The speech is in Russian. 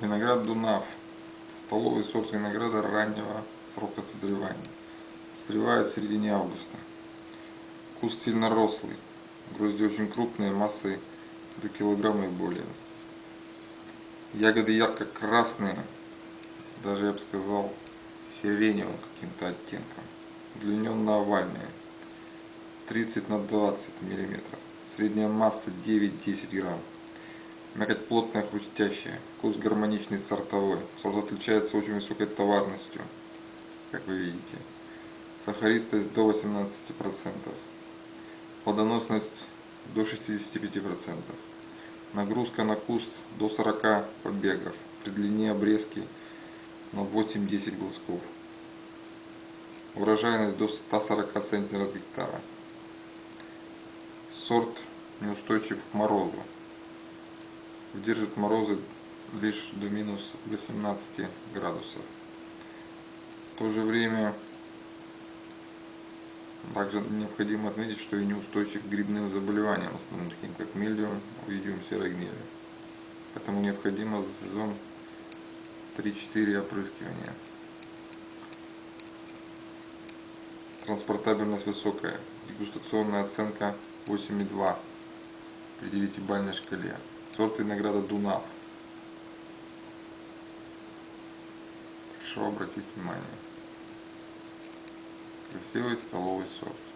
Виноград Дунав. Столовый сорт винограда раннего срока созревания. Созревает в середине августа. Куст сильно рослый. Грозди очень крупные, массой до килограмма и более. Ягоды ярко-красные, даже я бы сказал сиреневым каким-то оттенком. Удлиненно-овальные, 30 на 20 миллиметров. Средняя масса 9-10 грамм. Мякоть плотная, хрустящая. Вкус гармоничный, сортовой. Сорт отличается очень высокой товарностью, как вы видите. Сахаристость до 18%. Плодоносность до 65%. Нагрузка на куст до 40 побегов. При длине обрезки на 8-10 глазков. Урожайность до 140 центнеров с гектара. Сорт неустойчив к морозу. Выдерживает морозы лишь до минус 18 градусов. В то же время также необходимо отметить, что и неустойчив к грибным заболеваниям, основным таким как мильдиум, увидим серой гнили. Поэтому необходимо за сезон 3-4 опрыскивания. Транспортабельность высокая. Дегустационная оценка 8,2 при девятибальной шкале. Сорт винограда Дунав. Прошу обратить внимание. Красивый столовый сорт.